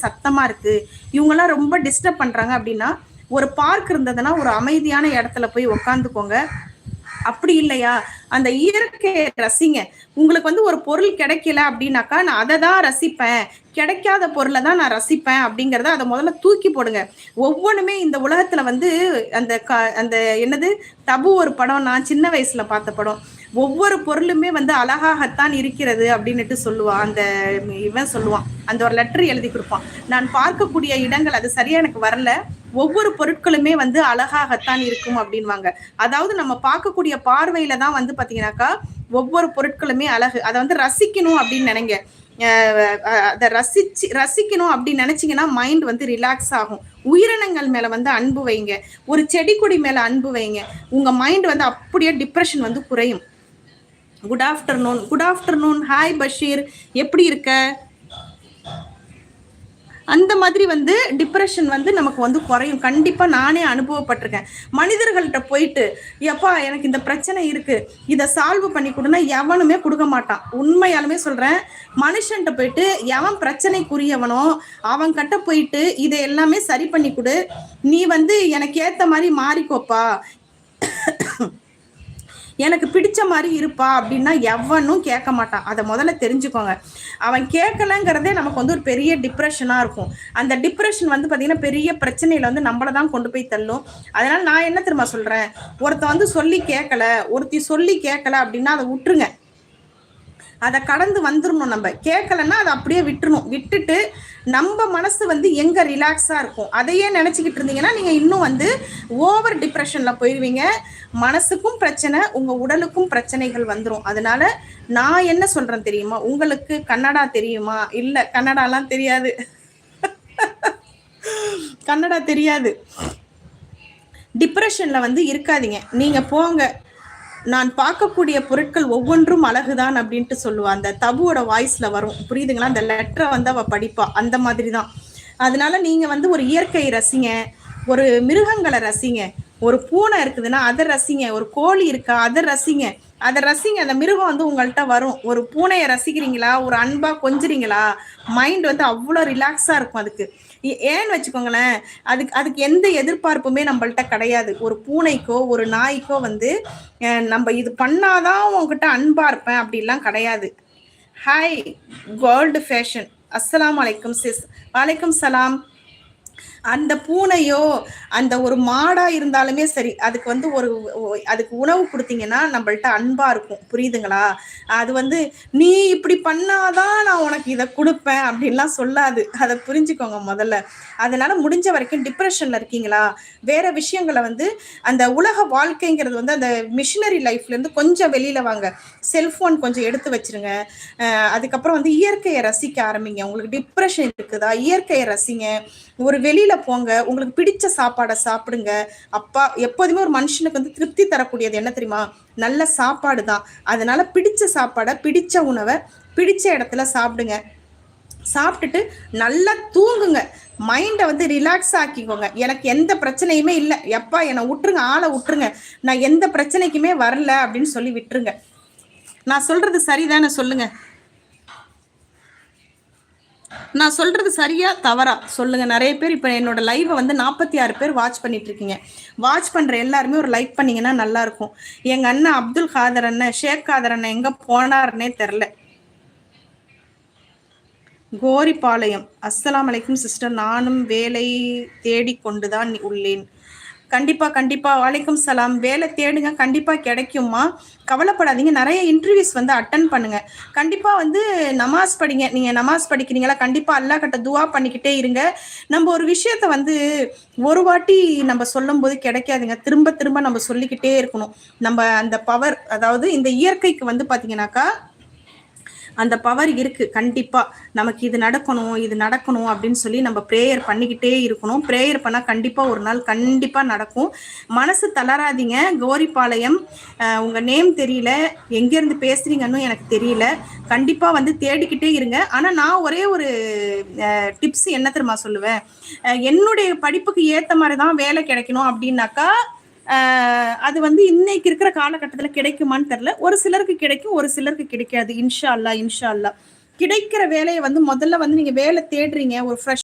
சத்தமா இருக்கு. இவங்கெல்லாம் ரொம்ப டிஸ்டர்ப் பண்றாங்க அப்படின்னா ஒரு பார்க் இருந்ததுன்னா ஒரு அமைதியான இடத்துல போய் உக்காந்துக்கோங்க. அப்படி இல்லையா? அந்த இயற்கையை ரசிங்க. உங்களுக்கு வந்து ஒரு பொருள் கிடைக்கல அப்படின்னாக்கா நான் அதை தான் ரசிப்பேன். கிடைக்காத பொருளை தான் நான் ரசிப்பேன் அப்படிங்கிறத அதை முதல்ல தூக்கி போடுங்க. ஒவ்வொன்றுமே இந்த உலகத்துல வந்து அந்த க அந்த என்னது? தபு ஒரு படம் நான் சின்ன வயசுல பார்த்த படம். ஒவ்வொரு பொருளுமே வந்து அழகாகத்தான் இருக்கிறது அப்படின்னுட்டு சொல்லுவான் அந்த இவன் சொல்லுவான். அந்த ஒரு லெட்டர் எழுதி கொடுப்பான். நான் பார்க்கக்கூடிய இடங்கள் அது சரியா எனக்கு வரல. ஒவ்வொரு பொருட்களுமே வந்து அழகாகத்தான் இருக்கும் அப்படின்வாங்க. அதாவது நம்ம பார்க்கக்கூடிய பார்வையில தான் வந்து பாத்தீங்கன்னாக்கா ஒவ்வொரு பொருட்களுமே அழகு. அதை வந்து ரசிக்கணும் அப்படின்னு நினைங்க. அதை ரசிச்சு ரசிக்கணும் அப்படின்னு நினச்சிங்கன்னா மைண்ட் வந்து ரிலாக்ஸ் ஆகும். உயிரினங்கள் மேல வந்து அன்பு வைங்க. ஒரு செடி கொடி மேல அன்பு வைங்க. உங்க மைண்ட் வந்து அப்படியே டிப்ரெஷன் வந்து குறையும். Good afternoon good afternoon hi Basheer எப்படி இருக்க? அந்த மாதிரி வந்து டிப்ரெஷன் வந்து நமக்கு வந்து குறையும். கண்டிப்பா நானே அனுபவப்பட்டிருக்கேன். மனிதர்கள்ட்ட போயிட்டு எப்பா எனக்கு இந்த பிரச்சனை இருக்கு. இதை சால்வ் பண்ணி கொடுனா எவனுமே கொடுக்க மாட்டான். உண்மையாலுமே சொல்றேன். மனுஷன்ட்ட போயிட்டு எவன் பிரச்சனைக்குரியவனோ அவன் கிட்ட போயிட்டு இதை எல்லாமே சரி பண்ணி கொடு. நீ வந்து எனக்கு ஏத்த மாதிரி மாறிக்கோப்பா. எனக்கு பிடிச்ச மாதிரி இருப்பா அப்படின்னா எவனும் கேட்க மாட்டான் அதை முதல்ல தெரிஞ்சுக்கோங்க. அவன் கேட்கலங்கிறதே நமக்கு வந்து ஒரு பெரிய டிப்ரெஷனாக இருக்கும். அந்த டிப்ரெஷன் வந்து பார்த்தீங்கன்னா பெரிய பிரச்சனையில் வந்து நம்மளை தான் கொண்டு போய் தள்ளும். அதனால் நான் என்ன திரும்ப சொல்கிறேன் ஒருத்தன் வந்து சொல்லி கேட்கல ஒருத்தி சொல்லி கேட்கல அப்படின்னா அதை விட்டுருங்க. அதை கடந்து வந்துடணும் நம்ம. கேட்கலன்னா அதை அப்படியே விட்டுணும் விட்டுட்டு நம்ம மனசு வந்து எங்க ரிலாக்ஸா இருக்கும்? அதையே நினைச்சுக்கிட்டு இருந்தீங்கன்னா நீங்க இன்னும் வந்து ஓவர் டிப்ரெஷன்ல போயிருவீங்க. மனசுக்கும் பிரச்சனை உங்க உடலுக்கும் பிரச்சனைகள் வந்துடும் அதனால நான் என்ன சொல்றேன் தெரியுமா? உங்களுக்கு கன்னடா தெரியுமா? இல்ல கன்னடாலாம் தெரியாது. கன்னடா தெரியாது. டிப்ரெஷன்ல வந்து இருக்காதீங்க. நீங்க போங்க. நான் பார்க்கக்கூடிய பொருட்கள் ஒவ்வொன்றும் அழகுதான் அப்படின்ட்டு சொல்லுவா. அந்த தபுவோட வாய்ஸ்ல வரும். புரியுதுங்களா? அந்த லெட்டரை வந்து அவ படிப்பா. அந்த மாதிரி தான் அதனால நீங்க வந்து ஒரு இயற்கை ரசிங்க ஒரு மிருகங்களை ரசிங்க. ஒரு பூனை இருக்குதுன்னா அதை ரசிங்க. ஒரு கோழி இருக்கா அதை ரசிங்க. அதை ரசிங்க அந்த மிருகம் வந்து உங்கள்கிட்ட வரும். ஒரு பூனையை ரசிக்கிறீங்களா? ஒரு அன்பா கொஞ்சுறீங்களா? மைண்ட் வந்து அவ்வளோ ரிலாக்ஸா இருக்கும் அதுக்கு. ஏன்னு வச்சுக்கோங்களேன் அதுக்கு அதுக்கு எந்த எதிர்பார்ப்புமே நம்மள்கிட்ட கிடையாது. ஒரு பூனைக்கோ ஒரு நாய்க்கோ வந்து நம்ம இது பண்ணாதான் உங்ககிட்ட அன்பா இருப்பேன். அப்படிலாம் கிடையாது. ஹாய் கோல்டு ஃபேஷன் அஸ்லாம் வலைக்கும் சிஸ். வலைக்கும் சலாம். அந்த பூனையோ அந்த ஒரு மாடா இருந்தாலுமே சரி அதுக்கு வந்து ஒரு அதுக்கு உணவு கொடுத்தீங்கன்னா நம்மள்ட்ட அன்பா இருக்கும். புரியுதுங்களா? அது வந்து நீ இப்படி பண்ணாதான் நான் உனக்கு இதை கொடுப்பேன் அப்படின்லாம் சொல்லாது. அதை புரிஞ்சுக்கோங்க முதல்ல. அதனால முடிஞ்ச வரைக்கும் டிப்ரெஷன்ல இருக்கீங்களா? வேற விஷயங்களை வந்து அந்த உலக வாழ்க்கைங்கிறது வந்து அந்த மிஷினரி லைஃப்ல இருந்து கொஞ்சம் வெளியில வாங்க. செல்போன் கொஞ்சம் எடுத்து வச்சிருங்க. அதுக்கப்புறம் வந்து இயற்கையை ரசிக்க ஆரம்பிங்க. உங்களுக்கு டிப்ரெஷன் இருக்குதா? இயற்கையை ரசிங்க. ஒரு வெளியில போங்க. உங்களுக்கு பிடிச்ச சாப்பாடை சாப்பிடுங்க. அப்பா எப்போதுமே ஒரு மனுஷனுக்கு வந்து திருப்தி தரக்கூடியது என்ன தெரியுமா? நல்ல சாப்பாடு தான். அதனால பிடிச்ச சாப்பாடை பிடிச்ச உணவை பிடிச்ச இடத்துல சாப்பிடுங்க. சாப்பிட்டுட்டு நல்லா தூங்குங்க. மைண்டை வந்து ரிலாக்ஸ் ஆக்கிக்கோங்க. எனக்கு எந்த பிரச்சனையுமே இல்லை. எப்பா என்னை விட்டுருங்க ஆளை விட்டுருங்க நான் எந்த பிரச்சனைக்குமே வரல அப்படின்னு சொல்லி விட்டுருங்க. நான் சொல்றது சரிதானே? சொல்லுங்க. நான் சொல்றது சரியா தவறா? சொல்லுங்க. நிறைய பேர் இப்போ என்னோட லைவை வந்து நாற்பத்தி ஆறு பேர் வாட்ச் பண்ணிட்டு இருக்கீங்க வாட்ச் பண்ற எல்லாருமே ஒரு லைக் பண்ணீங்கன்னா நல்லா இருக்கும். எங்க அண்ணன் அப்துல் காதர் அண்ணன் ஷேக் காதர் அண்ணன் எங்க போனாருன்னே தெரில. கோரிப்பாளையம் அஸ்லாம் வலைக்கும் சிஸ்டர் நானும் வேலை தேடிக்கொண்டுதான் உள்ளேன். கண்டிப்பா கண்டிப்பா. வலைக்கும் சலாம். வேலை தேடுங்க. கண்டிப்பா கிடைக்குமா கவலைப்படாதீங்க. நிறைய இன்டர்வியூஸ் வந்து அட்டன் பண்ணுங்க. கண்டிப்பா வந்து நமாஸ் படிங்க. நீங்க நமாஸ் படிக்கிறீங்களா? கண்டிப்பா அல்லா கிட்ட துவா பண்ணிக்கிட்டே இருங்க. நம்ம ஒரு விஷயத்த வந்து ஒரு வாட்டி நம்ம சொல்லும் போது கிடைக்காதுங்க. திரும்ப திரும்ப நம்ம சொல்லிக்கிட்டே இருக்கணும். நம்ம அந்த பவர் அதாவது இந்த இயற்கைக்கு வந்து பாத்தீங்கன்னாக்கா அந்த பவர் இருக்கு கண்டிப்பா. நமக்கு இது நடக்கணும் இது நடக்கணும் அப்படின்னு சொல்லி நம்ம ப்ரேயர் பண்ணிக்கிட்டே இருக்கணும். ப்ரேயர் பண்ணா கண்டிப்பா ஒரு நாள் கண்டிப்பா நடக்கும். மனசு தளராதிங்க. கோரிப்பாளையம் உங்க நேம் தெரியல. எங்க இருந்து பேசுறீங்கன்னு எனக்கு தெரியல. கண்டிப்பா வந்து தேடிக்கிட்டே இருங்க. ஆனா நான் ஒரே ஒரு டிப்ஸ் என்ன தெரியுமா சொல்லுவேன்? என்னுடைய படிப்புக்கு ஏத்த மாதிரி தான் வேலை கிடைக்கணும் அப்படின்னாக்கா அது வந்து இன்னைக்கு இருக்கிற காலகட்டத்தில் கிடைக்குமான்னு தெரில ஒரு சிலருக்கு கிடைக்கும் ஒரு சிலருக்கு கிடைக்காது. இன்ஷா அல்லா இன்ஷா அல்லா கிடைக்கிற வேலையை வந்து முதல்ல வந்து நீங்கள் வேலை தேடுறீங்க. ஒரு ஃப்ரெஷ்